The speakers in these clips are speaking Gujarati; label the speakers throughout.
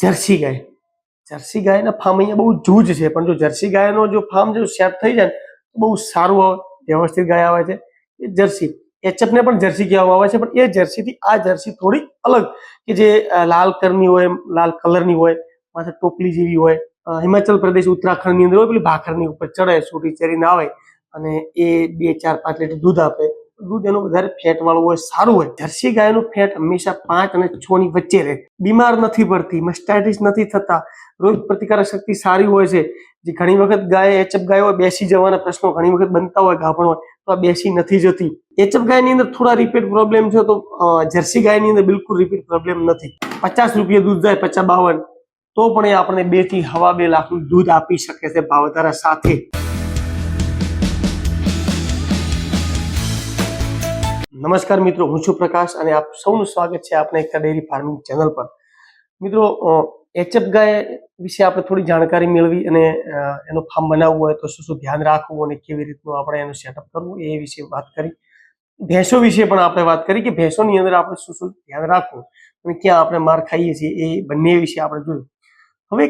Speaker 1: જર્સી ગાય. જર્સી ગાયના ફાર્મ અહીંયા બહુ જૂજ છે, પણ જો જર્સી ગાયનો જો ફાર્મ જો સેટ થઈ જાય તો બહુ સારું આવે, વ્યવસ્થિત ગાય આવે છે. એ જર્સી, એચએફને પણ જર્સી કહેવામાં આવે છે, પણ એ જર્સીથી આ જર્સી થોડી અલગ કે જે લાલ કલરની હોય, લાલ કલરની હોય, માથે ટોપલી જેવી હોય હિમાચલ પ્રદેશ, ઉત્તરાખંડની અંદર હોય, પેલી ભાખરની ઉપર ચડે છૂટી ચરીને આવે, અને એ બે ચાર પાંચ લીટર દૂધ આપે દૂધ એનું વધારે ફેટ વાળું હોય, સારું હોય. જર્સી ગાયનું ફેટ હંમેશા પાંચ અને છ ની વચ્ચે રહે. બીમાર નથી પડતી મસ્ટાઇટિસ નથી થતા. રોગ પ્રતિકારક શક્તિ સારી હોય છે. જે ઘણી વખત ગાય એચપ ગાય હોય, બેસી જવાના પ્રશ્નો ઘણી વખત બનતા હોય, ગાભણ હોય, તો આ બેસી નથી જતી. એચપ ગાયની અંદર થોડા રિપીટ પ્રોબ્લેમ છે, તો જર્સી ગાયની અંદર બિલકુલ રિપીટ પ્રોબ્લેમ નથી. પચાસ રૂપિયા દૂધ જાય, પચાસ બાવન. તો પણ એ આપણને બેથી હવા બે લાખનું દૂધ આપી શકે છે ભાવધારા સાથે. નમસ્કાર મિત્રો, હું છું પ્રકાશ અને આપ સૌનું સ્વાગત છે આપણે એકતા ડેરી ફાર્મિંગ ચેનલ પર. મિત્રો એચએફ ગાય વિશે આપણે થોડી જાણકારી મેળવી અને એનો ફાર્મ બનાવવું હોય તો શું શું ધ્યાન રાખવું અને કેવી રીતનું આપણે એનું સેટઅપ કરવું એ વિશે વાત કરી. ભેંસો વિશે પણ આપણે વાત કરી કે ભેંસોની અંદર આપણે શું શું ધ્યાન રાખવું અને ક્યાં આપણે માર ખાઈએ છીએ એ બંને વિશે આપણે જોયું. હવે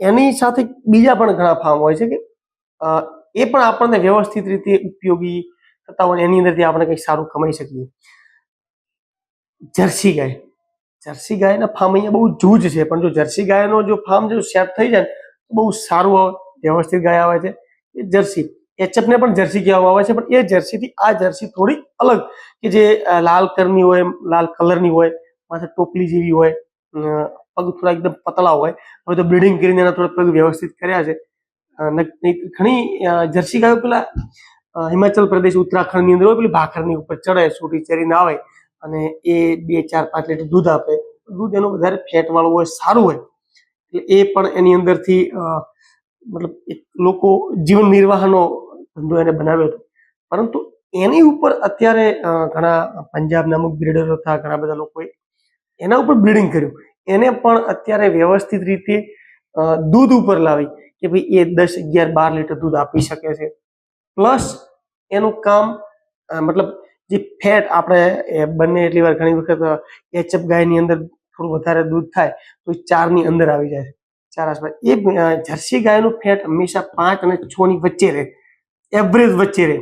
Speaker 1: એની સાથે બીજા પણ ઘણા ફાર્મ હોય છે કે એ પણ આપણને વ્યવસ્થિત રીતે ઉપયોગી થતા હોય એની અંદરથી આપણે કંઈક સારું કમાઈ શકીએ. જર્સી ગાય. જર્સી ગાયના ફાર્મ અહીંયા બહુ જૂજ છે, પણ જો જર્સી ગાયનો જો ફાર્મ જો સેટ થઈ જાય તો બહુ સારું આવે, વ્યવસ્થિત ગાય આવે છે. એ જર્સી. એચએફ ને પણ જર્સી કહેવામાં આવે છે, પણ એ જર્સીથી આ જર્સી થોડી અલગ કે જે લાલ કલરની હોય, લાલ કલરની હોય, માથે ટોપલી જેવી હોય પગ થોડા એકદમ પતળા હોય, હવે તો બ્લીડિંગ કરીને એના થોડા પગ વ્યવસ્થિત કર્યા છે. ઘણી જર્સી ગાયો પેલા હિમાચલ પ્રદેશ, ઉત્તરાખંડની અંદર હોય, પેલી ભાખરની ઉપર ચડે છૂટી ચરીને આવે અને એ બે, ચાર, પાંચ લીટર દૂધ આપે. દૂધ એનું વધારે ફેટ વાળું હોય, સારું હોય. એટલે એ પણ એની અંદરથી મતલબ લોકો જીવન નિર્વાહનો ધંધો એને બનાવ્યો હતો. પરંતુ એની ઉપર અત્યારે ઘણા પંજાબના અમુક બ્રીડરો હતા, ઘણા બધા લોકોએ એના ઉપર બ્રીડિંગ કર્યું. એને પણ અત્યારે વ્યવસ્થિત રીતે દૂધ ઉપર લાવી કે ભાઈ એ દસ, અગિયાર, બાર લીટર દૂધ આપી શકે છે. પ્લસ એનું કામ મતલબ જે ફેટ આપણે બંને એટલી વાર ઘણી વખત કેચઅપ ગાયની અંદર થોડું વધારે દૂધ થાય, તો એ ચારની અંદર આવી જાય ચાર આસપાસ. એ જર્સી ગાયનું ફેટ હંમેશા પાંચ અને છ ની વચ્ચે રહે. એવરેજ વચ્ચે રહે.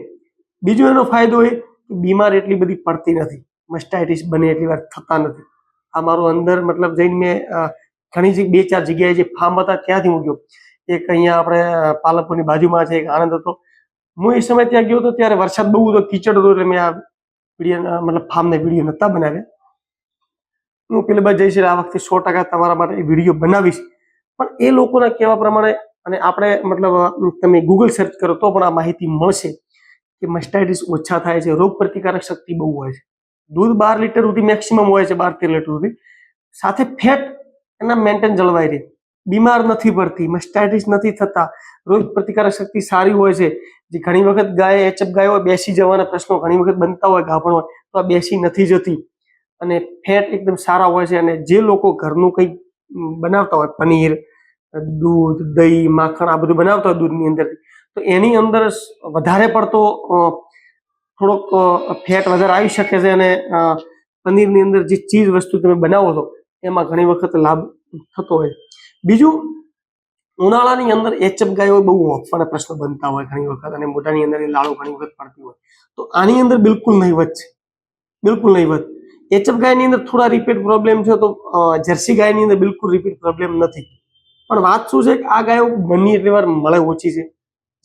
Speaker 1: બીજો એનો ફાયદો એ કે બીમાર એટલી બધી પડતી નથી. મસ્ટાઇટિસ બને એટલી વાર થતા નથી. આ મારું અંદર મતલબ જઈને મેં ઘણી બે ચાર જગ્યાએ જે ફાર્મ હતા ત્યાંથી મૂક્યો. એક અહીંયા આપણે પાલનપુરની બાજુમાં છે, એક આણંદ હતો. હું એ સમય ત્યાં ગયો હતો ત્યારે વરસાદ બહુ હતો કીચડ હતો એટલે મેં આ વીડિયો મતલબ ફાર્મને વીડિયો નહોતા બનાવ્યા. હું પેલી બાજુ જઈશ આ વખતે સો ટકા તમારા માટે એ વીડિયો બનાવીશ. પણ એ લોકોના કહેવા પ્રમાણે અને આપણે મતલબ તમે ગૂગલ સર્ચ કરો તો પણ આ માહિતી મળશે કે મસ્ટાઇટિસ ઓછા થાય છે રોગ પ્રતિકારક શક્તિ બહુ હોય છે. દૂધ બાર લીટર સુધી મેક્સિમમ હોય છે, બાર તેર લીટર સુધી. સાથે ફેટ એના મેન્ટેન જળવાઈ રહે. બીમાર નથી પડતી મસ્ટાઇટિસ નથી થતા. રોગ પ્રતિકારક શક્તિ સારી હોય છે. જે ઘણી વખત ગાય એચઅપ ગાય હોય, બેસી જવાના પ્રશ્નો ઘણી વખત બનતા હોય, ગાભણ હોય, તો આ બેસી નથી જતી. અને ફેટ એકદમ સારા હોય છે અને જે લોકો ઘરનું કંઈક બનાવતા હોય, પનીર, દૂધ, દહીં, માખણ, આ બધું બનાવતા હોય દૂધની અંદર તો એની અંદર વધારે પડતો થોડોક ફેટ વધારે આવી શકે છે અને પનીરની અંદર જે ચીજ વસ્તુ તમે બનાવો છો, એમાં ઘણી વખત લાભ થતો હોય. બીજું, ઉનાળાની અંદર એચએફ ગાયો બહુ હોફવાના પ્રશ્ન બનતા હોય ઘણી વખત અને મોઢાની અંદર એ લાળો ઘણી વખત પડતી હોય. તો આની અંદર બિલકુલ નહીવત છે. બિલકુલ નહીવત. એચએફ ગાયની અંદર થોડા રિપીટ પ્રોબ્લેમ છે તો જર્સી ગાયની અંદર બિલકુલ રિપીટ પ્રોબ્લેમ નથી. પણ વાત શું છે કે આ ગાયો બની એટલી વાર મળે ઓછી છે.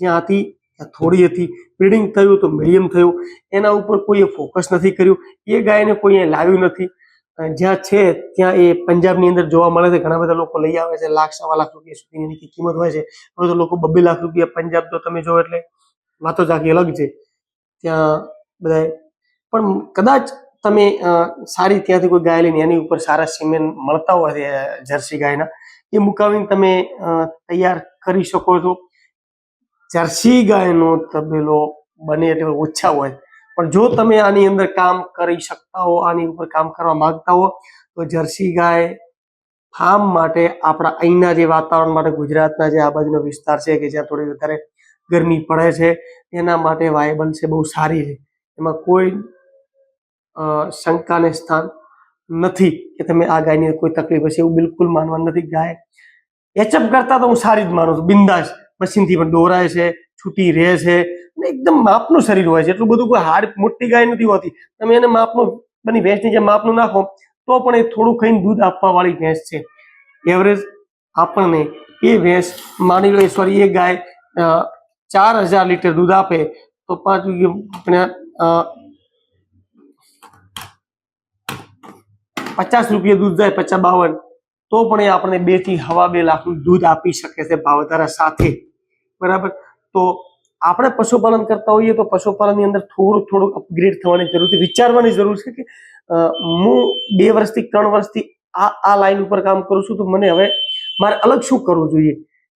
Speaker 1: જ્યાં હતી, ત્યાં થોડી હતી બ્રીડિંગ થયું તો મીડિયમ થયું. એના ઉપર કોઈએ ફોકસ નથી કર્યું. એ ગાયને કોઈએ લાવ્યું નથી. જ્યાં છે, ત્યાં એ પંજાબની અંદર જોવા મળે છે. ઘણા બધા લોકો લઈ આવે છે, લાખ, સવા લાખ રૂપિયા સુધીની એની કિંમત હોય છે. હવે તો લોકો બબ્બે લાખ રૂપિયા પંજાબ તો તમે જો એટલે વાતો જ આખી અલગ છે. ત્યાં બધાય પણ કદાચ તમે સારી ત્યાંથી કોઈ ગાય લઈને એની ઉપર સારા સિમેન્ટ મળતા હોય છે જર્સી ગાયના, એ મુકાવીને તમે તૈયાર કરી શકો છો. જર્સી ગાયનો તબેલો બને એટલે ઓછા હોય. પણ જો તમે આની અંદર કામ કરી શકતા હો, આની ઉપર કામ કરવા માંગતા હો, તો જર્સી ગાય ફાર્મ માટે આપણા અહીંના જે વાતાવરણ માટે ગુજરાતના જે આ બાજુનો વિસ્તાર છે કે જ્યાં થોડી વધારે ગરમી પડે છે એના માટે વાયબલ છે બહુ સારી છે. એમાં કોઈ શંકાને સ્થાન નથી કે તમે આ ગાયની કોઈ તકલીફ હશે એવું બિલકુલ માનવાનું નથી. ગાય એચઅપ કરતા તો હું સારી જ માનું છું. બિંદાસ. મશીનથી પણ દોરાય છે, છૂટી રહે છે એકદમ માપનું શરીર હોય છે. એટલું બધું કોઈ હાડ મોટી ગાય નથી હોતી. તમે એને માપનું, બની ભેંસની જે માપનું નાખો, તો પણ એ થોડું ખાઈને દૂધ આપવા વાળી ભેંસ છે. એવરેજ આપણને એ ભેંસ, માની લો સોરી એ ગાય ચાર હજાર લીટર દૂધ આપે, તો પાંચ પચાસ રૂપિયા દૂધ જાય, પચાસ બાવન, તો પણ એ આપણને બેથી હવા બે લાખનું દૂધ આપી શકે છે ભાવધારા સાથે. બરાબર? તો આપણે પશુપાલન કરતા હોઈએ તો પશુપાલનની અંદર થોડું થોડુંક અપગ્રેડ થવાની જરૂર છે. વિચારવાની જરૂર છે કે હું બે વર્ષથી, ત્રણ વર્ષથી આ આ લાઈન ઉપર કામ કરું છું તો મને હવે મારે અલગ શું કરવું જોઈએ?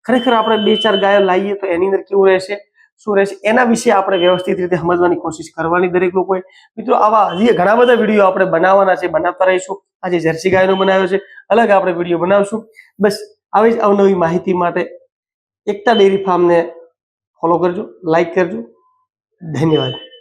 Speaker 1: ખરેખર આપણે બે, ચાર ગાયો લાવીએ તો એની અંદર કેવું રહેશે? શું રહેશે? એના વિશે આપણે વ્યવસ્થિત રીતે સમજવાની કોશિશ કરવાની દરેક લોકોએ. મિત્રો, આવા હજી ઘણા બધા વીડિયો આપણે બનાવવાના છે, બનાવતા રહીશું. આજે જર્સી ગાયનો બનાવ્યો છે. અલગ આપણે વીડિયો બનાવશું. બસ, આવી જ અવનવી માહિતી માટે એકતા ડેરી ફાર્મને ફોલો કરજો લાઈક કરજો. ધન્યવાદ.